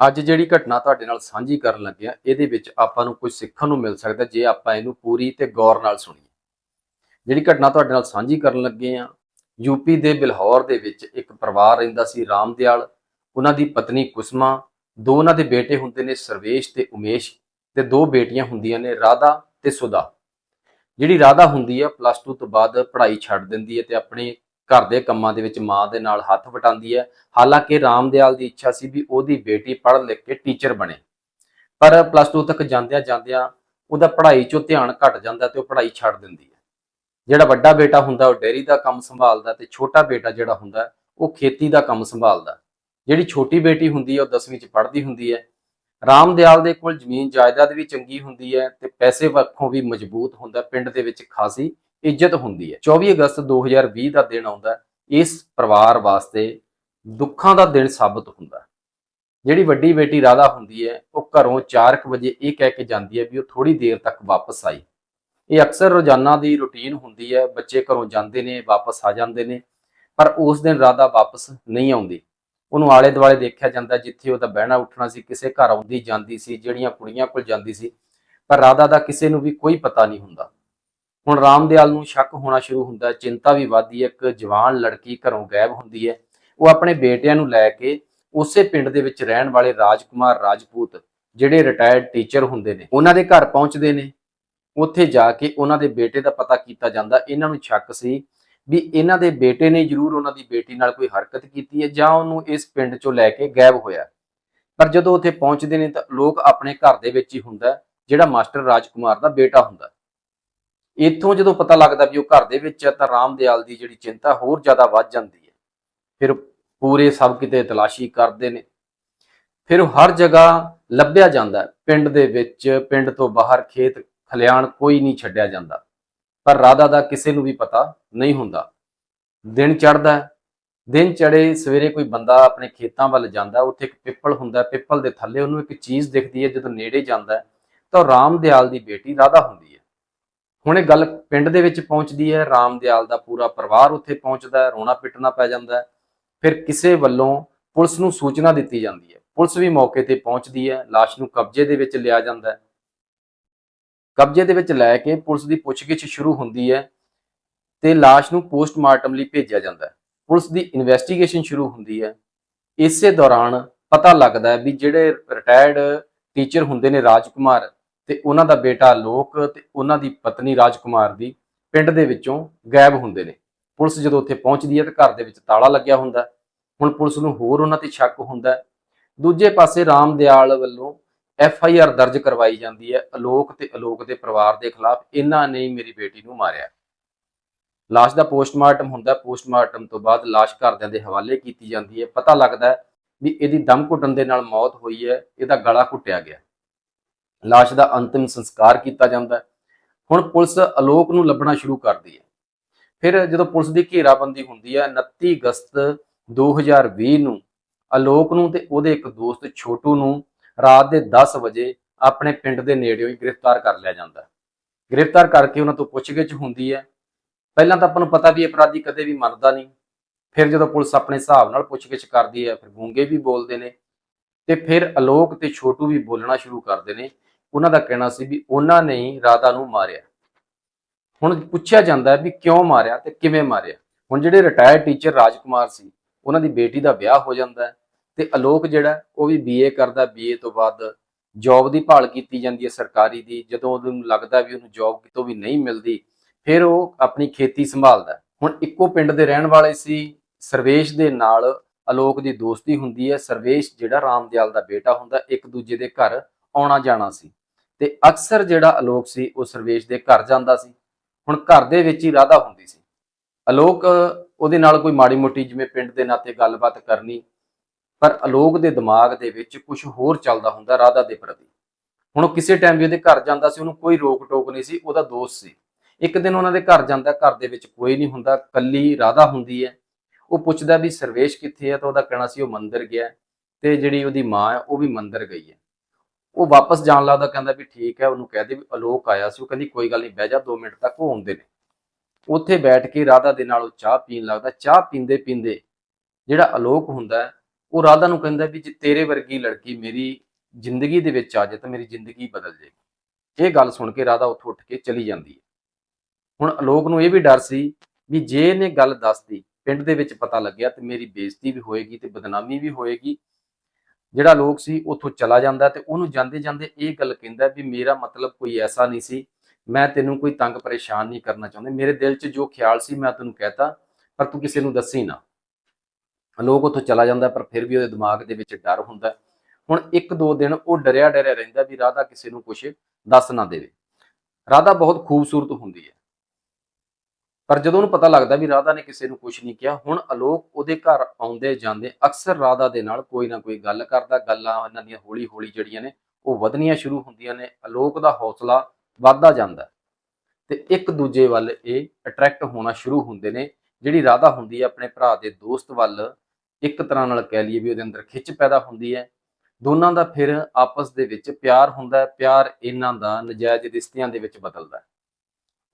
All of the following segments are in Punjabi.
ਅੱਜ ਜਿਹੜੀ ਘਟਨਾ ਤੁਹਾਡੇ ਨਾਲ ਸਾਂਝੀ ਕਰਨ ਲੱਗੇ ਲੱਗਿਆ ਇਹਦੇ ਵਿੱਚ ਆਪਾਂ ਨੂੰ ਕੁਝ ਸਿੱਖਣ ਨੂੰ ਮਿਲ ਸਕਦਾ ਜੇ ਆਪਾਂ ਇਹਨੂੰ ਪੂਰੀ ਤੇ ਗੌਰ ਨਾਲ ਸੁਣੀਏ। ਜਿਹੜੀ ਘਟਨਾ ਤੁਹਾਡੇ ਨਾਲ ਸਾਂਝੀ ਕਰਨ ਲੱਗੇ ਆ ਯੂਪੀ ਦੇ ਬਿਲਹੌਰ ਦੇ ਵਿੱਚ ਇੱਕ ਪਰਿਵਾਰ ਰਹਿੰਦਾ ਸੀ, ਰਾਮਦਿਆਲ। ਉਹਨਾਂ ਦੀ ਪਤਨੀ ਕੁਸਮਾ, ਦੋ ਉਹਨਾਂ ਦੇ ਬੇਟੇ ਹੁੰਦੇ ਨੇ ਸਰਵੇਸ਼ ਤੇ ਉਮੇਸ਼ ਤੇ ਦੋ ਬੇਟੀਆਂ ਹੁੰਦੀਆਂ ਨੇ ਰਾਧਾ ਤੇ ਸੁਦਾ ਜਿਹੜੀ ਰਾਧਾ ਹੁੰਦੀ ਹੈ ਪਲੱਸ 2 ਤੋਂ ਬਾਅਦ ਪੜ੍ਹਾਈ ਛੱਡ ਦਿੰਦੀ ਹੈ ਤੇ ਆਪਣੇ ਘਰ ਦੇ ਕੰਮਾਂ ਦੇ ਵਿੱਚ ਮਾਂ ਦੇ ਨਾਲ ਹੱਥ ਵਟਾਉਂਦੀ ਹੈ। ਹਾਲਾਂਕਿ ਰਾਮਦਿਆਲ ਦੀ ਇੱਛਾ ਸੀ ਵੀ ਉਹਦੀ ਬੇਟੀ ਪੜ੍ਹ ਲਿਖ ਕੇ ਟੀਚਰ ਬਣੇ। ਪਰ ਪਲੱਸ 2 ਤੱਕ ਜਾਂਦਿਆਂ ਜਾਂਦਿਆਂ ਉਹਦਾ ਪੜ੍ਹਾਈ 'ਚੋਂ ਧਿਆਨ ਘਟ ਜਾਂਦਾ ਤੇ ਉਹ ਪੜ੍ਹਾਈ ਛੱਡ ਦਿੰਦੀ ਹੈ। ਜਿਹੜਾ ਵੱਡਾ ਬੇਟਾ ਹੁੰਦਾ, ਉਹ ਡੈਰੀ ਦਾ ਕੰਮ ਸੰਭਾਲਦਾ ਤੇ ਛੋਟਾ ਬੇਟਾ ਜਿਹੜਾ ਹੁੰਦਾ, ਉਹ ਖੇਤੀ ਦਾ ਕੰਮ ਸੰਭਾਲਦਾ। ਜਿਹੜੀ ਛੋਟੀ ਬੇਟੀ ਹੁੰਦੀ ਹੈ, ਉਹ 10ਵੀਂ 'ਚ ਪੜ੍ਹਦੀ ਹੁੰਦੀ ਹੈ। ਰਾਮਦਿਆਲ ਦੇ ਕੋਲ ਜ਼ਮੀਨ ਜਾਇਦਾਦ ਵੀ ਚੰਗੀ ਹੁੰਦੀ ਹੈ ਤੇ ਪੈਸੇ ਪੱਖੋਂ ਵੀ ਮਜ਼ਬੂਤ ਹੁੰਦਾ, ਪਿੰਡ ਦੇ ਵਿੱਚ ਖਾਸੀ ਇੱਜ਼ਤ ਹੁੰਦੀ ਹੈ। 24 ਅਗਸਤ 2020 ਦਾ ਦਿਨ ਆਉਂਦਾ ਇਸ ਪਰਿਵਾਰ ਵਾਸਤੇ ਦੁੱਖਾਂ ਦਾ ਦਿਨ ਸਾਬਤ ਹੁੰਦਾ ਜਿਹੜੀ ਵੱਡੀ ਬੇਟੀ ਰਾਧਾ ਹੁੰਦੀ ਹੈ, ਉਹ ਘਰੋਂ 4:00 ਵਜੇ ਇਹ ਕਹਿ ਕੇ ਜਾਂਦੀ ਹੈ ਵੀ ਉਹ ਥੋੜੀ ਦੇਰ ਤੱਕ ਵਾਪਸ ਆਈ। ਇਹ ਅਕਸਰ ਰੋਜ਼ਾਨਾ ਦੀ ਰੁਟੀਨ ਹੁੰਦੀ ਹੈ। ਬੱਚੇ ਘਰੋਂ ਜਾਂਦੇ ਨੇ, ਵਾਪਸ ਆ ਜਾਂਦੇ ਨੇ, ਪਰ ਉਸ ਦਿਨ ਰਾਧਾ ਵਾਪਸ ਨਹੀਂ ਆਉਂਦੀ। ਉਹਨੂੰ ਆਲੇ ਦੁਆਲੇ ਦੇਖਿਆ ਜਾਂਦਾ ਜਿੱਥੇ ਉਹਦਾ ਬਹਿਣਾ ਉੱਠਣਾ ਸੀ, ਕਿਸੇ ਘਰ ਆਉਂਦੀ ਜਾਂਦੀ ਸੀ, ਜਿਹੜੀਆਂ ਕੁੜੀਆਂ ਕੋਲ ਜਾਂਦੀ ਸੀ, ਪਰ ਰਾਧਾ ਦਾ ਕਿਸੇ ਨੂੰ ਵੀ ਕੋਈ ਪਤਾ ਨਹੀਂ ਹੁੰਦਾ। ਹੁਣ ਰਾਮਦਿਆਲ ਨੂੰ ਸ਼ੱਕ ਹੋਣਾ ਸ਼ੁਰੂ ਹੁੰਦਾ ਚਿੰਤਾ ਵੀ ਵੱਧਦੀ ਹੈ। ਇੱਕ ਜਵਾਨ ਲੜਕੀ ਘਰੋਂ ਗਾਇਬ ਹੁੰਦੀ ਹੈ। ਉਹ ਆਪਣੇ ਬੇਟਿਆਂ ਨੂੰ ਲੈ ਕੇ ਉਸੇ ਪਿੰਡ ਦੇ ਵਿੱਚ ਰਹਿਣ ਵਾਲੇ ਰਾਜਕੁਮਾਰ ਰਾਜਪੂਤ, ਜਿਹੜੇ ਰਿਟਾਇਰਡ ਟੀਚਰ ਹੁੰਦੇ ਨੇ, ਉਹਨਾਂ ਦੇ ਘਰ ਪਹੁੰਚਦੇ ਨੇ। ਉੱਥੇ ਜਾ ਕੇ ਉਹਨਾਂ ਦੇ ਬੇਟੇ ਦਾ ਪਤਾ ਕੀਤਾ ਜਾਂਦਾ। ਇਹਨਾਂ ਨੂੰ ਸ਼ੱਕ ਸੀ ਵੀ ਇਹਨਾਂ ਦੇ ਬੇਟੇ ਨੇ ਜ਼ਰੂਰ ਉਹਨਾਂ ਦੀ ਬੇਟੀ ਨਾਲ ਕੋਈ ਹਰਕਤ ਕੀਤੀ ਹੈ ਜਾਂ ਉਹਨੂੰ ਇਸ ਪਿੰਡ ਚੋਂ ਲੈ ਕੇ ਗਾਇਬ ਹੋਇਆ ਪਰ ਜਦੋਂ ਉੱਥੇ ਪਹੁੰਚਦੇ ਨੇ ਤਾਂ ਲੋਕ ਆਪਣੇ ਘਰ ਦੇ ਵਿੱਚ ਹੀ ਹੁੰਦਾ ਜਿਹੜਾ ਮਾਸਟਰ ਰਾਜਕੁਮਾਰ ਦਾ ਬੇਟਾ ਹੁੰਦਾ ਇੱਥੋਂ ਜਦੋਂ ਪਤਾ ਲੱਗਦਾ ਵੀ ਉਹ ਘਰ ਦੇ ਵਿੱਚ ਹੈ ਤਾਂ ਰਾਮਦਿਆਲ ਦੀ ਜਿਹੜੀ ਚਿੰਤਾ ਹੋਰ ਜ਼ਿਆਦਾ ਵੱਧ ਜਾਂਦੀ ਹੈ। ਫਿਰ ਪੂਰੇ ਸਭ ਕਿਤੇ ਤਲਾਸ਼ੀ ਕਰਦੇ ਨੇ। ਫਿਰ ਉਹ ਹਰ ਜਗ੍ਹਾ ਲੱਭਿਆ ਜਾਂਦਾ ਪਿੰਡ ਦੇ ਵਿੱਚ, ਪਿੰਡ ਤੋਂ ਬਾਹਰ ਖੇਤ, ਖਲਿਆਣ ਕੋਈ ਨਹੀਂ ਛੱਡਿਆ ਜਾਂਦਾ। ਪਰ ਰਾਧਾ ਦਾ ਕਿਸੇ ਨੂੰ ਵੀ ਪਤਾ ਨਹੀਂ ਹੁੰਦਾ। ਦਿਨ ਚੜ੍ਹਦਾ ਦਿਨ ਚੜੇ ਸਵੇਰੇ ਕੋਈ ਬੰਦਾ ਆਪਣੇ ਖੇਤਾਂ ਵੱਲ ਜਾਂਦਾ, ਉੱਥੇ ਇੱਕ ਪਿੱਪਲ ਹੁੰਦਾ ਪਿੱਪਲ ਦੇ ਥੱਲੇ ਉਹਨੂੰ ਇੱਕ ਚੀਜ਼ ਦਿਖਦੀ ਹੈ। ਜਦੋਂ ਨੇੜੇ ਜਾਂਦਾ ਤਾਂ ਉਹ ਰਾਮਦਿਆਲ ਦੀ ਬੇਟੀ ਰਾਧਾ ਹੁੰਦੀ ਹੈ। ਹੁਣ ਇਹ ਗੱਲ ਪਿੰਡ ਦੇ ਵਿੱਚ ਪਹੁੰਚਦੀ ਹੈ, ਰਾਮਦਿਆਲ ਦਾ ਪੂਰਾ ਪਰਿਵਾਰ ਉੱਥੇ ਪਹੁੰਚਦਾ ਹੈ, ਰੋਣਾ ਪਿੱਟਣਾ ਪੈ ਜਾਂਦਾ ਹੈ। ਫਿਰ ਕਿਸੇ ਵੱਲੋਂ ਪੁਲਿਸ ਨੂੰ ਸੂਚਨਾ ਦਿੱਤੀ ਜਾਂਦੀ ਹੈ। ਪੁਲਿਸ ਵੀ ਮੌਕੇ ਤੇ ਪਹੁੰਚਦੀ ਹੈ, ਲਾਸ਼ ਨੂੰ ਕਬਜ਼ੇ ਦੇ ਵਿੱਚ ਲਿਆ ਜਾਂਦਾ ਹੈ। ਕਬਜ਼ੇ ਦੇ ਵਿੱਚ ਲੈ ਕੇ ਪੁਲਿਸ ਦੀ ਪੁੱਛਗਿੱਛ ਸ਼ੁਰੂ ਹੁੰਦੀ ਹੈ ਤੇ ਲਾਸ਼ ਨੂੰ ਪੋਸਟਮਾਰਟਮ ਲਈ ਭੇਜਿਆ ਜਾਂਦਾ ਹੈ। ਪੁਲਿਸ ਦੀ ਇਨਵੈਸਟੀਗੇਸ਼ਨ ਸ਼ੁਰੂ ਹੁੰਦੀ ਹੈ। ਇਸੇ ਦੌਰਾਨ ਪਤਾ ਲੱਗਦਾ ਹੈ ਵੀ ਜਿਹੜੇ ਰਿਟਾਇਰਡ ਟੀਚਰ ਹੁੰਦੇ ਨੇ ਰਾਜਕੁਮਾਰ ਤੇ ਉਹਨਾਂ ਦਾ ਬੇਟਾ ਲੋਕ ਤੇ ਉਹਨਾਂ ਦੀ ਪਤਨੀ ਰਾਜਕੁਮਾਰ ਦੀ ਪਿੰਡ ਦੇ ਵਿੱਚੋਂ ਗਾਇਬ ਹੁੰਦੇ ਨੇ। ਪੁਲਿਸ ਜਦੋਂ ਉੱਥੇ ਪਹੁੰਚਦੀ ਹੈ ਤਾਂ ਘਰ ਦੇ ਵਿੱਚ ਤਾਲਾ ਲੱਗਿਆ ਹੁੰਦਾ ਹੁਣ ਪੁਲਿਸ ਨੂੰ ਹੋਰ ਉਹਨਾਂ ਤੇ ਸ਼ੱਕ ਹੁੰਦਾ ਦੂਜੇ ਪਾਸੇ ਰਾਮਦਿਆਲ ਵੱਲੋਂ ਐਫ ਆਈ ਆਰ ਦਰਜ ਕਰਵਾਈ ਜਾਂਦੀ ਹੈ। ਅਲੋਕ ਤੇ ਅਲੋਕ ਦੇ ਪਰਿਵਾਰ ਦੇ ਖਿਲਾਫ ਇਹਨਾਂ ਨੇ ਮੇਰੀ ਬੇਟੀ ਨੂੰ ਮਾਰਿਆ। ਲਾਸ਼ ਦਾ ਪੋਸਟਮਾਰਟਮ ਹੁੰਦਾ ਪੋਸਟਮਾਰਟਮ ਤੋਂ ਬਾਅਦ ਲਾਸ਼ ਘਰਦਿਆਂ ਦੇ ਹਵਾਲੇ ਕੀਤੀ ਜਾਂਦੀ ਹੈ। ਪਤਾ ਲੱਗਦਾ ਵੀ ਇਹਦੀ ਦਮ ਘੁੱਟਣ ਦੇ ਨਾਲ ਮੌਤ ਹੋਈ ਹੈ। ਇਹਦਾ ਗਲਾ ਘੁੱਟਿਆ ਗਿਆ। ਲਾਸ਼ ਦਾ ਅੰਤਿਮ ਸੰਸਕਾਰ ਕੀਤਾ ਜਾਂਦਾ ਹੁਣ ਪੁਲਿਸ ਅਲੋਕ ਨੂੰ ਲੱਭਣਾ ਸ਼ੁਰੂ ਕਰਦੀ ਹੈ। ਫਿਰ ਜਦੋਂ ਪੁਲਿਸ ਦੀ ਘੇਰਾਬੰਦੀ ਹੁੰਦੀ ਹੈ 29 ਅਗਸਤ 2020 ਨੂੰ ਅਲੋਕ ਨੂੰ ਤੇ ਉਹਦੇ ਇੱਕ ਦੋਸਤ ਛੋਟੂ ਨੂੰ ਰਾਤ ਦੇ 10 ਵਜੇ ਆਪਣੇ ਪਿੰਡ ਦੇ ਨੇੜਿਓਂ ਹੀ ਗ੍ਰਿਫਤਾਰ ਕਰ ਲਿਆ ਜਾਂਦਾ ਗ੍ਰਿਫਤਾਰ ਕਰਕੇ ਉਹਨਾਂ ਤੋਂ ਪੁੱਛਗਿੱਛ ਹੁੰਦੀ ਹੈ। ਪਹਿਲਾਂ ਤਾਂ ਆਪਾਂ ਨੂੰ ਪਤਾ ਵੀ ਇਹ ਅਪਰਾਧੀ ਕਦੇ ਵੀ ਮੰਨਦਾ ਨਹੀਂ। ਫਿਰ ਜਦੋਂ ਪੁਲਿਸ ਆਪਣੇ ਹਿਸਾਬ ਨਾਲ ਪੁੱਛਗਿੱਛ ਕਰਦੀ ਹੈ, ਫਿਰ ਗੂੰਗੇ ਵੀ ਬੋਲਦੇ ਨੇ ਤੇ ਫਿਰ ਅਲੋਕ ਤੇ ਛੋਟੂ ਵੀ ਬੋਲਣਾ ਸ਼ੁਰੂ ਕਰਦੇ ਨੇ। ਉਹਨਾਂ ਦਾ ਕਹਿਣਾ ਸੀ ਵੀ ਉਹਨਾਂ ਨੇ ਹੀ ਰਾਧਾ ਨੂੰ ਮਾਰਿਆ। ਹੁਣ ਪੁੱਛਿਆ ਜਾਂਦਾ ਵੀ ਕਿਉਂ ਮਾਰਿਆ ਤੇ ਕਿਵੇਂ ਮਾਰਿਆ? ਹੁਣ ਜਿਹੜੇ ਰਿਟਾਇਰਡ ਟੀਚਰ ਰਾਜਕੁਮਾਰ ਸੀ, ਉਹਨਾਂ ਦੀ ਬੇਟੀ ਦਾ ਵਿਆਹ ਹੋ ਜਾਂਦਾ ਤੇ ਅਲੋਕ ਜਿਹੜਾ ਉਹ ਵੀ ਬੀਏ ਕਰਦਾ ਬੀਏ ਤੋਂ ਬਾਅਦ ਜੌਬ ਦੀ ਭਾਲ ਕੀਤੀ ਜਾਂਦੀ ਹੈ ਸਰਕਾਰੀ ਦੀ। ਜਦੋਂ ਉਹਨੂੰ ਲੱਗਦਾ ਵੀ ਉਹਨੂੰ ਜੌਬ ਕਿਤੋਂ ਵੀ ਨਹੀਂ ਮਿਲਦੀ, ਫਿਰ ਉਹ ਆਪਣੀ ਖੇਤੀ ਸੰਭਾਲਦਾ ਹੁਣ ਇੱਕੋ ਪਿੰਡ ਦੇ ਰਹਿਣ ਵਾਲੇ ਸੀ, ਸਰਵੇਸ਼ ਦੇ ਨਾਲ ਅਲੋਕ ਦੀ ਦੋਸਤੀ ਹੁੰਦੀ ਹੈ। ਸਰਵੇਸ਼ ਜਿਹੜਾ ਰਾਮਦਿਆਲ ਦਾ ਬੇਟਾ ਹੁੰਦਾ, ਇੱਕ ਦੂਜੇ ਦੇ ਘਰ ਆਉਣਾ ਜਾਣਾ ਸੀ। ਤੇ ਅਕਸਰ ਜਿਹੜਾ ਅਲੋਕ ਸੀ, ਉਹ ਸਰਵੇਸ਼ ਦੇ ਘਰ ਜਾਂਦਾ ਸੀ। ਹੁਣ ਘਰ ਦੇ ਵਿੱਚ ਹੀ ਰਾਧਾ ਹੁੰਦੀ ਸੀ। ਅਲੋਕ ਉਹਦੇ ਨਾਲ ਕੋਈ ਮਾੜੀ ਮੋਟੀ ਜਿਵੇਂ ਪਿੰਡ ਦੇ ਨਾਤੇ ਗੱਲਬਾਤ ਕਰਨੀ, ਪਰ ਅਲੋਕ ਦੇ ਦਿਮਾਗ ਦੇ ਵਿੱਚ ਕੁਝ ਹੋਰ ਚੱਲਦਾ ਹੁੰਦਾ ਰਾਧਾ ਦੇ ਪ੍ਰਤੀ। ਹੁਣ ਉਹ ਕਿਸੇ ਟਾਈਮ ਵੀ ਉਹਦੇ ਘਰ ਜਾਂਦਾ ਸੀ, ਉਹਨੂੰ ਕੋਈ ਰੋਕ ਟੋਕ ਨਹੀਂ ਸੀ, ਉਹਦਾ ਦੋਸਤ ਸੀ। ਇੱਕ ਦਿਨ ਉਹਨਾਂ ਦੇ ਘਰ ਜਾਂਦਾ, ਘਰ ਦੇ ਵਿੱਚ ਕੋਈ ਨਹੀਂ ਹੁੰਦਾ, ਕੱਲੀ ਰਾਧਾ ਹੁੰਦੀ ਹੈ। ਉਹ ਪੁੱਛਦਾ ਵੀ ਸਰਵੇਸ਼ ਕਿੱਥੇ ਹੈ? ਤਾਂ ਉਹਦਾ ਕਹਿਣਾ ਸੀ ਉਹ ਮੰਦਰ ਗਿਆ ਤੇ ਜਿਹੜੀ ਉਹਦੀ ਮਾਂ ਹੈ, ਉਹ ਵੀ ਮੰਦਰ ਗਈ ਹੈ। ਉਹ ਵਾਪਸ ਜਾਣ ਲੱਗਦਾ, ਕਹਿੰਦਾ ਵੀ ਠੀਕ ਹੈ, ਉਹਨੂੰ ਕਹਦੇ ਵੀ ਅਲੋਕ ਆਇਆ ਸੀ, ਉਹ ਕਹਿੰਦੀ ਕੋਈ ਗੱਲ ਨਹੀਂ, ਬਹਿ ਜਾ 2 ਮਿੰਟ ਤੱਕ ਉਹ ਆਉਂਦੇ ਨੇ। ਉੱਥੇ ਬੈਠ ਕੇ ਰਾਧਾ ਦੇ ਨਾਲ ਉਹ ਚਾਹ ਪੀਣ ਲੱਗਦਾ, ਚਾਹ ਪੀਂਦੇ ਪੀਂਦੇ ਜਿਹੜਾ ਅਲੋਕ ਹੁੰਦਾ ਉਹ ਰਾਧਾ ਨੂੰ ਕਹਿੰਦਾ ਵੀ ਜੇ ਤੇਰੇ ਵਰਗੀ ਲੜਕੀ ਮੇਰੀ ਜ਼ਿੰਦਗੀ ਦੇ ਵਿੱਚ ਆ ਜਾਏ ਤਾਂ ਮੇਰੀ ਜ਼ਿੰਦਗੀ ਬਦਲ ਜਾਏਗੀ। ਇਹ ਗੱਲ ਸੁਣ ਕੇ ਰਾਧਾ ਉੱਥੋਂ ਉੱਠ ਕੇ ਚਲੀ ਜਾਂਦੀ ਹੈ। ਹੁਣ ਅਲੋਕ ਨੂੰ ਇਹ ਵੀ ਡਰ ਸੀ ਵੀ ਜੇ ਇਹਨੇ ਗੱਲ ਦੱਸਦੀ ਪਿੰਡ ਦੇ ਵਿੱਚ ਪਤਾ ਲੱਗਿਆ ਤੇ ਮੇਰੀ ਬੇਇੱਜ਼ਤੀ ਵੀ ਹੋਏਗੀ ਤੇ ਬਦਨਾਮੀ ਵੀ ਹੋਏਗੀ ਜਿਹੜਾ ਲੋਕ ਸੀ ਉੱਥੋਂ ਚਲਾ ਜਾਂਦਾ ਤੇ ਉਹਨੂੰ ਜਾਂਦੇ ਜਾਂਦੇ ਇਹ ਗੱਲ ਕਹਿੰਦਾ ਵੀ ਮੇਰਾ ਮਤਲਬ ਕੋਈ ਐਸਾ ਨਹੀਂ ਸੀ। ਮੈਂ ਤੈਨੂੰ ਕੋਈ ਤੰਗ ਪਰੇਸ਼ਾਨ ਨਹੀਂ ਕਰਨਾ ਚਾਹੁੰਦਾ। ਮੇਰੇ ਦਿਲ 'ਚ ਜੋ ਖਿਆਲ ਸੀ ਮੈਂ ਤੈਨੂੰ ਕਹਿਤਾ, ਪਰ ਤੂੰ ਕਿਸੇ ਨੂੰ ਦੱਸੀ ਨਾ। ਲੋਕ ਉੱਥੋਂ ਚਲਾ ਜਾਂਦਾ ਪਰ ਫਿਰ ਵੀ ਉਹਦੇ ਦਿਮਾਗ ਦੇ ਵਿੱਚ ਡਰ ਹੁੰਦਾ। ਹੁਣ ਇੱਕ ਦੋ ਦਿਨ ਉਹ ਡਰਿਆ ਡਰਿਆ ਰਹਿੰਦਾ ਵੀ ਰਾਧਾ ਕਿਸੇ ਨੂੰ ਕੁਝ ਦੱਸ ਨਾ ਦੇਵੇ। ਰਾਧਾ ਬਹੁਤ ਖੂਬਸੂਰਤ ਹੁੰਦੀ ਹੈ। ਪਰ ਜਦੋਂ ਉਹਨੂੰ ਪਤਾ ਲੱਗਦਾ ਵੀ ਰਾਧਾ ਨੇ ਕਿਸੇ ਨੂੰ ਕੁਝ ਨਹੀਂ ਕਿਹਾ, ਹੁਣ ਅਲੋਕ ਉਹਦੇ ਘਰ ਆਉਂਦੇ ਜਾਂਦੇ ਅਕਸਰ ਰਾਧਾ ਦੇ ਨਾਲ ਕੋਈ ਨਾ ਕੋਈ ਗੱਲ ਕਰਦਾ, ਗੱਲਾਂ ਇਹਨਾਂ ਦੀਆਂ ਹੌਲੀ ਹੌਲੀ ਜਿਹੜੀਆਂ ਨੇ ਉਹ ਵਧਣੀਆਂ ਸ਼ੁਰੂ ਹੁੰਦੀਆਂ ਨੇ, ਅਲੋਕ ਦਾ ਹੌਸਲਾ ਵੱਧਦਾ ਜਾਂਦਾ ਹੈ। ਤੇ ਇੱਕ ਦੂਜੇ ਵੱਲ ਇਹ ਅਟਰੈਕਟ ਹੋਣਾ ਸ਼ੁਰੂ ਹੁੰਦੇ ਨੇ, ਜਿਹੜੀ ਰਾਧਾ ਹੁੰਦੀ ਹੈ ਆਪਣੇ ਭਰਾ ਦੇ ਦੋਸਤ ਵੱਲ ਇੱਕ ਤਰ੍ਹਾਂ ਨਾਲ ਕਹਿ ਲਈਏ ਵੀ ਉਹਦੇ ਅੰਦਰ ਖਿੱਚ ਪੈਦਾ ਹੁੰਦੀ ਹੈ ਦੋਨਾਂ ਦਾ ਫਿਰ ਆਪਸ ਦੇ ਵਿੱਚ ਪਿਆਰ ਹੁੰਦਾ ਹੈ, ਪਿਆਰ ਇਹਨਾਂ ਦਾ ਨਜਾਇਜ਼ ਰਿਸ਼ਤਿਆਂ ਦੇ ਵਿੱਚ ਬਦਲਦਾ ਹੈ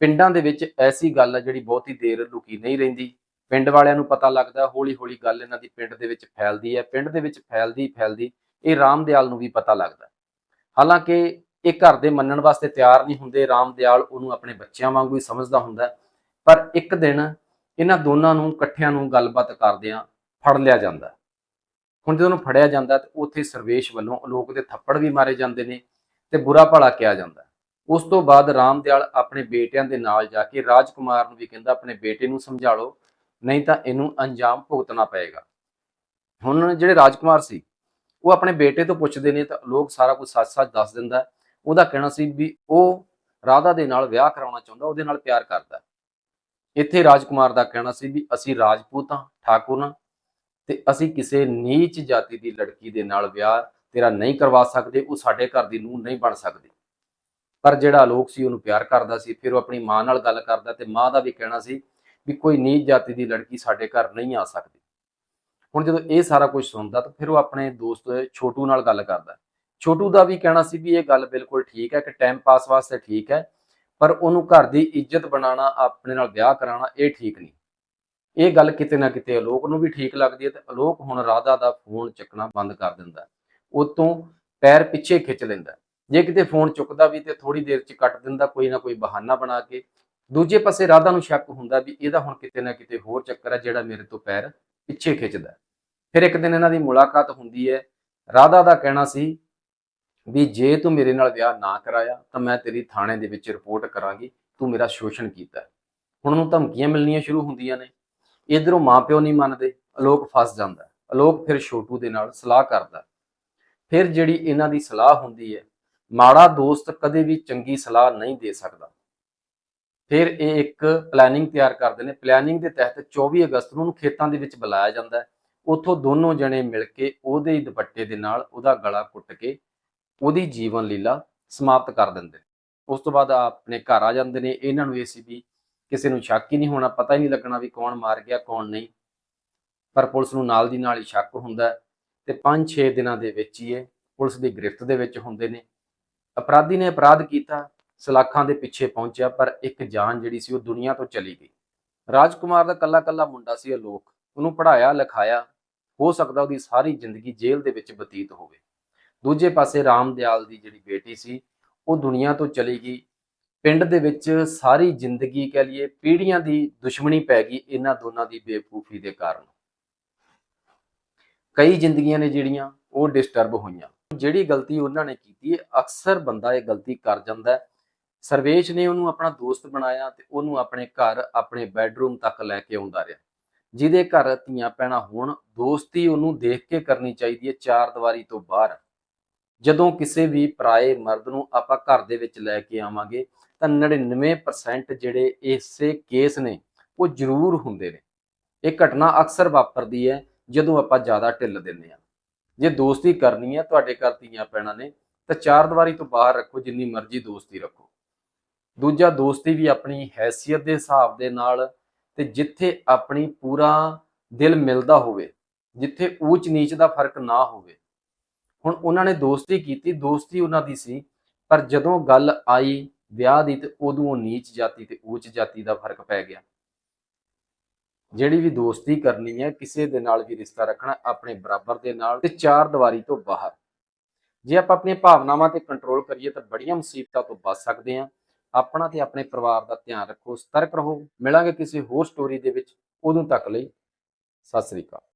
ਪਿੰਡਾਂ ਦੇ ਵਿੱਚ ਐਸੀ ਗੱਲ ਹੈ ਜਿਹੜੀ ਬਹੁਤੀ ਦੇਰ ਲੁਕੀ ਨਹੀਂ ਰਹਿੰਦੀ। ਪਿੰਡ ਵਾਲਿਆਂ ਨੂੰ ਪਤਾ ਲੱਗਦਾ ਹੌਲੀ ਹੌਲੀ ਗੱਲ ਇਹਨਾਂ ਦੀ ਪਿੰਡ ਦੇ ਵਿੱਚ ਫੈਲਦੀ ਹੈ। ਪਿੰਡ ਦੇ ਵਿੱਚ ਫੈਲਦੀ ਫੈਲਦੀ, ਇਹ ਰਾਮਦਿਆਲ ਨੂੰ ਵੀ ਪਤਾ ਲੱਗਦਾ। ਹਾਲਾਂਕਿ ਇਹ ਘਰ ਦੇ ਮੰਨਣ ਵਾਸਤੇ ਤਿਆਰ ਨਹੀਂ ਹੁੰਦੇ। ਰਾਮਦਿਆਲ ਉਹਨੂੰ ਆਪਣੇ ਬੱਚਿਆਂ ਵਾਂਗੂ ਹੀ ਸਮਝਦਾ ਹੁੰਦਾ ਪਰ ਇੱਕ ਦਿਨ ਇਹਨਾਂ ਦੋਨਾਂ ਨੂੰ, ਇਕੱਠਿਆਂ ਨੂੰ ਗੱਲਬਾਤ ਕਰਦਿਆਂ ਫੜ ਲਿਆ ਜਾਂਦਾ ਹੁਣ ਜਦੋਂ ਉਹਨੂੰ ਫੜਿਆ ਜਾਂਦਾ ਤੇ ਉੱਥੇ ਸਰਵੇਸ਼ ਵੱਲੋਂ ਅਲੋਕ ਦੇ ਥੱਪੜ ਵੀ ਮਾਰੇ ਜਾਂਦੇ ਨੇ ਤੇ ਬੁਰਾ ਭਲਾ ਕਿਹਾ ਜਾਂਦਾ ਉਸ ਤੋਂ ਬਾਅਦ ਰਾਮਦਿਆਲ ਆਪਣੇ ਬੇਟਿਆਂ ਦੇ ਨਾਲ ਜਾ ਕੇ ਰਾਜਕੁਮਾਰ ਨੂੰ ਵੀ ਕਹਿੰਦਾ, ਆਪਣੇ ਬੇਟੇ ਨੂੰ ਸਮਝਾ ਲਓ, ਨਹੀਂ ਤਾਂ ਇਹਨੂੰ ਅੰਜਾਮ ਭੁਗਤਣਾ ਪਏਗਾ। ਹੁਣ ਜਿਹੜੇ ਰਾਜਕੁਮਾਰ ਸੀ, ਉਹ ਆਪਣੇ ਬੇਟੇ ਤੋਂ ਪੁੱਛਦੇ ਨੇ ਤਾਂ ਲੋਕ ਸਾਰਾ ਕੁਝ ਸੱਚ-ਸੱਚ ਦੱਸ ਦਿੰਦਾ ਉਹਦਾ ਕਹਿਣਾ ਸੀ ਵੀ ਉਹ ਰਾਧਾ ਦੇ ਨਾਲ ਵਿਆਹ ਕਰਾਉਣਾ ਚਾਹੁੰਦਾ, ਉਹਦੇ ਨਾਲ ਪਿਆਰ ਕਰਦਾ ਹੈ। ਇੱਥੇ ਰਾਜਕੁਮਾਰ ਦਾ ਕਹਿਣਾ ਸੀ ਵੀ ਅਸੀਂ ਰਾਜਪੂਤ ਹਾਂ ਠਾਕੁਰ ਹਾਂ ਤੇ ਅਸੀਂ ਕਿਸੇ ਨੀਚ ਜਾਤੀ ਦੀ ਲੜਕੀ ਦੇ ਨਾਲ ਵਿਆਹ ਤੇਰਾ ਨਹੀਂ ਕਰਵਾ ਸਕਦੇ, ਉਹ ਸਾਡੇ ਘਰ ਦੀ ਨੂੰਹ ਨਹੀਂ ਬਣ ਸਕਦੀ। ਪਰ ਜਿਹੜਾ ਲੋਕ ਸੀ ਉਹਨੂੰ ਪਿਆਰ ਕਰਦਾ ਸੀ, ਫਿਰ ਉਹ ਆਪਣੀ ਮਾਂ ਨਾਲ ਗੱਲ ਕਰਦਾ ਤੇ ਮਾਂ ਦਾ ਵੀ ਕਹਿਣਾ ਸੀ ਵੀ ਕੋਈ ਨੀਚ ਜਾਤੀ ਦੀ ਲੜਕੀ ਸਾਡੇ ਘਰ ਨਹੀਂ ਆ ਸਕਦੀ। ਹੁਣ ਜਦੋਂ ਇਹ ਸਾਰਾ ਕੁਝ ਸੁਣਦਾ ਤਾਂ ਫਿਰ ਉਹ ਆਪਣੇ ਦੋਸਤ ਛੋਟੂ ਨਾਲ ਗੱਲ ਕਰਦਾ। ਛੋਟੂ ਦਾ ਵੀ ਕਹਿਣਾ ਸੀ ਵੀ ਇਹ ਗੱਲ ਬਿਲਕੁਲ ਠੀਕ ਹੈ ਕਿ ਟਾਈਮ ਪਾਸ ਵਾਸਤੇ ਠੀਕ ਹੈ, ਪਰ ਉਹਨੂੰ ਘਰ ਦੀ ਇੱਜ਼ਤ ਬਣਾਉਣਾ, ਆਪਣੇ ਨਾਲ ਵਿਆਹ ਕਰਾਉਣਾ ਇਹ ਠੀਕ ਨਹੀਂ। ਇਹ ਗੱਲ ਕਿਤੇ ਨਾ ਕਿਤੇ ਅਲੋਕ ਨੂੰ ਵੀ ਠੀਕ ਲੱਗਦੀ ਹੈ ਤੇ ਅਲੋਕ ਹੁਣ ਰਾਧਾ ਦਾ ਫੋਨ ਚੱਕਣਾ ਬੰਦ ਕਰ ਦਿੰਦਾ। ਉਹ ਤੋਂ ਪੈਰ ਪਿੱਛੇ ਖਿੱਚ ਲੈਂਦਾ। ਜੇ ਕਿਤੇ ਫੋਨ ਚੁੱਕਦਾ ਵੀ ਤੇ ਥੋੜੀ ਦੇਰ ਚ ਕੱਟ ਦਿੰਦਾ, ਕੋਈ ਨਾ ਕੋਈ ਬਹਾਨਾ ਬਣਾ ਕੇ। ਦੂਜੇ ਪਾਸੇ ਰਾਧਾ ਨੂੰ ਸ਼ੱਕ ਹੁੰਦਾ ਵੀ ਇਹਦਾ ਹੁਣ ਕਿਤੇ ਨਾ ਕਿਤੇ ਹੋਰ ਚੱਕਰ ਹੈ ਜਿਹੜਾ ਮੇਰੇ ਤੋਂ ਪੈਰ ਪਿੱਛੇ ਖਿੱਚਦਾ ਫਿਰ ਇੱਕ ਦਿਨ ਇਹਨਾਂ ਦੀ ਮੁਲਾਕਾਤ ਹੁੰਦੀ ਹੈ। ਰਾਧਾ ਦਾ ਕਹਿਣਾ ਸੀ ਵੀ ਜੇ ਤੂੰ ਮੇਰੇ ਨਾਲ ਵਿਆਹ ਨਾ ਕਰਾਇਆ ਤਾਂ ਮੈਂ ਤੇਰੀ ਥਾਣੇ ਦੇ ਵਿੱਚ ਰਿਪੋਰਟ ਕਰਾਂਗੀ, ਤੂੰ ਮੇਰਾ ਸ਼ੋਸ਼ਣ ਕੀਤਾ ਹੁਣ ਉਹਨੂੰ ਧਮਕੀਆਂ ਮਿਲਣੀਆਂ ਸ਼ੁਰੂ ਹੁੰਦੀਆਂ ਨੇ। ਇਧਰੋਂ ਮਾਪਿਓ ਨਹੀਂ ਮੰਨਦੇ, ਅਲੋਕ ਫਸ ਜਾਂਦਾ ਅਲੋਕ ਫਿਰ ਛੋਟੂ ਦੇ ਨਾਲ ਸਲਾਹ ਕਰਦਾ ਫਿਰ ਜਿਹੜੀ ਇਹਨਾਂ ਦੀ ਸਲਾਹ ਹੁੰਦੀ ਹੈ ਮਾੜਾ ਦੋਸਤ ਕਦੇ ਵੀ ਚੰਗੀ ਸਲਾਹ ਨਹੀਂ ਦੇ ਸਕਦਾ। ਫਿਰ ਇਹ ਇੱਕ ਪਲੈਨਿੰਗ ਤਿਆਰ ਕਰਦੇ ਨੇ। ਪਲੈਨਿੰਗ ਦੇ ਤਹਿਤ 24 ਅਗਸਤ ਨੂੰ ਉਹਨੂੰ ਖੇਤਾਂ ਦੇ ਵਿੱਚ ਬੁਲਾਇਆ ਜਾਂਦਾ ਹੈ। ਉੱਥੋਂ ਦੋਨੋਂ ਜਣੇ ਮਿਲ ਕੇ ਉਹਦੇ ਹੀ ਦੁਪੱਟੇ ਦੇ ਨਾਲ ਉਹਦਾ ਗਲਾ ਕੁੱਟ ਕੇ ਉਹਦੀ ਜੀਵਨ ਲੀਲਾ ਸਮਾਪਤ ਕਰ ਦਿੰਦੇ ਨੇ। ਉਸ ਤੋਂ ਬਾਅਦ ਆਪਣੇ ਘਰ ਆ ਜਾਂਦੇ ਨੇ। ਇਹਨਾਂ ਨੂੰ ਇਹ ਸੀ ਵੀ ਕਿਸੇ ਨੂੰ ਸ਼ੱਕ ਹੀ ਨਹੀਂ ਹੋਣਾ। ਪਤਾ ਹੀ ਨਹੀਂ ਲੱਗਣਾ ਵੀ ਕੌਣ ਮਾਰ ਗਿਆ, ਕੌਣ ਨਹੀਂ। ਪਰ ਪੁਲਿਸ ਨੂੰ ਨਾਲ ਦੀ ਨਾਲ ਹੀ ਸ਼ੱਕ ਹੁੰਦਾ ਹੈ। ਤੇ 5-6 ਦਿਨਾਂ ਦੇ ਵਿੱਚ ਹੀ ਇਹ ਪੁਲਿਸ ਦੀ ਗ੍ਰਿਫਤ ਦੇ ਵਿੱਚ ਹੁੰਦੇ ਨੇ। ਅਪਰਾਧੀ ਨੇ ਅਪਰਾਧ ਕੀਤਾ, ਸਲਾਖਾਂ ਦੇ ਪਿੱਛੇ ਪਹੁੰਚਿਆ, ਪਰ ਇੱਕ ਜਾਨ ਜਿਹੜੀ ਸੀ ਉਹ ਦੁਨੀਆ ਤੋਂ ਚਲੀ ਗਈ। ਰਾਜਕੁਮਾਰ ਦਾ ਕੱਲਾ ਕੱਲਾ ਮੁੰਡਾ ਸੀ ਅਲੋਕ। ਉਹਨੂੰ ਪੜਾਇਆ ਲਿਖਾਇਆ, ਹੋ ਸਕਦਾ ਉਹਦੀ ਸਾਰੀ ਜ਼ਿੰਦਗੀ ਜੇਲ੍ਹ ਦੇ ਵਿੱਚ ਬਤੀਤ ਹੋਵੇ। ਦੂਜੇ ਪਾਸੇ ਰਾਮਦਿਆਲ ਦੀ ਜਿਹੜੀ ਬੇਟੀ ਸੀ, ਉਹ ਦੁਨੀਆ ਤੋਂ ਚਲੀ ਗਈ। ਪਿੰਡ ਦੇ ਵਿੱਚ ਸਾਰੀ ਜ਼ਿੰਦਗੀ ਕਹਿ ਲਈਏ, ਪੀੜ੍ਹੀਆਂ ਦੀ ਦੁਸ਼ਮਣੀ ਪੈ ਗਈ ਇਹਨਾਂ ਦੋਨਾਂ ਦੀ ਬੇਵਕੂਫੀ ਦੇ ਕਾਰਨ। ਕਈ ਜ਼ਿੰਦਗੀਆਂ ਨੇ ਜਿਹੜੀਆਂ, ਉਹ ਡਿਸਟਰਬ ਹੋਈਆਂ। ਜਿਹੜੀ ਗਲਤੀ ਉਹਨਾਂ ਨੇ ਕੀਤੀ ਹੈ, ਅਕਸਰ ਬੰਦਾ ਇਹ ਗਲਤੀ ਕਰ ਜਾਂਦਾ ਹੈ। ਸਰਵੇਸ਼ ਨੇ ਉਹਨੂੰ ਆਪਣਾ ਦੋਸਤ ਬਣਾਇਆ ਤੇ ਉਹਨੂੰ ਆਪਣੇ ਘਰ, ਆਪਣੇ ਬੈੱਡਰੂਮ ਤੱਕ ਲੈ ਕੇ ਆਉਂਦਾ ਰਿਹਾ। ਜਿਹਦੇ ਘਰ ਧੀਆਂ ਪੈਣਾ ਹੋਣ, ਦੋਸਤੀ ਉਹਨੂੰ ਦੇਖ ਕੇ ਕਰਨੀ ਚਾਹੀਦੀ ਹੈ ਚਾਰ ਦੀਵਾਰੀ ਤੋਂ ਬਾਹਰ। ਜਦੋਂ ਕਿਸੇ ਵੀ ਪਰਾਏ ਮਰਦ ਨੂੰ ਆਪਾਂ ਘਰ ਦੇ ਵਿੱਚ ਲੈ ਕੇ ਆਵਾਂਗੇ, ਤਾਂ 99% ਜਿਹੜੇ ਇਸੇ ਕੇਸ ਨੇ, ਉਹ ਜ਼ਰੂਰ ਹੁੰਦੇ ਨੇ। ਇਹ ਘਟਨਾ ਅਕਸਰ ਵਾਪਰਦੀ ਹੈ, ਜਦੋਂ ਆਪਾਂ ਜ਼ਿਆਦਾ ਢਿੱਲ ਦਿੰਦੇ ਹਾਂ। ਜੇ ਦੋਸਤੀ ਕਰਨੀ ਹੈ ਤੁਹਾਡੇ ਘਰ ਧੀਆਂ ਪੈਣਾ ਨੇ, ਤਾਂ ਚਾਰ ਦੀਵਾਰੀ ਤੋਂ ਬਾਹਰ ਰੱਖੋ, ਜਿੰਨੀ ਮਰਜ਼ੀ ਦੋਸਤੀ ਰੱਖੋ। ਦੂਜਾ, ਦੋਸਤੀ ਵੀ ਆਪਣੀ ਹੈਸੀਅਤ ਦੇ ਹਿਸਾਬ ਦੇ ਨਾਲ ਤੇ ਜਿੱਥੇ ਆਪਣੀ ਪੂਰਾ ਦਿਲ ਮਿਲਦਾ ਹੋਵੇ, ਜਿੱਥੇ ਊਚ ਨੀਚ ਦਾ ਫ਼ਰਕ ਨਾ ਹੋਵੇ। ਹੁਣ ਉਹਨਾਂ ਨੇ ਦੋਸਤੀ ਕੀਤੀ, ਦੋਸਤੀ ਉਹਨਾਂ ਦੀ ਸੀ, ਪਰ ਜਦੋਂ ਗੱਲ ਆਈ ਵਿਆਹ ਦੀ ਤੇ ਉਦੋਂ ਨੀਚ ਜਾਤੀ ਤੇ ਊਚ ਜਾਤੀ ਦਾ ਫ਼ਰਕ ਪੈ ਗਿਆ। ਜਿਹੜੀ ਵੀ ਦੋਸਤੀ ਕਰਨੀ ਹੈ, ਕਿਸੇ ਦੇ ਨਾਲ ਵੀ ਰਿਸ਼ਤਾ ਰੱਖਣਾ, ਆਪਣੇ ਬਰਾਬਰ ਦੇ ਨਾਲ ਤੇ ਚਾਰ ਦੀਵਾਰੀ ਤੋਂ ਬਾਹਰ। ਜੇ ਆਪਾਂ ਆਪਣੀਆਂ ਭਾਵਨਾਵਾਂ ਤੇ ਕੰਟਰੋਲ ਕਰੀਏ ਤਾਂ ਬੜੀਆਂ ਮੁਸੀਬਤਾਂ ਤੋਂ ਬਚ ਸਕਦੇ ਹਾਂ। ਆਪਣਾ ਤੇ ਆਪਣੇ ਪਰਿਵਾਰ ਦਾ ਧਿਆਨ ਰੱਖੋ, ਸਤਰਕ ਰਹੋ। ਮਿਲਾਂਗੇ ਕਿਸੇ ਹੋਰ ਸਟੋਰੀ ਦੇ ਵਿੱਚ। ਉਦੋਂ ਤੱਕ ਲਈ ਸਤਿ ਸ੍ਰੀ ਅਕਾਲ।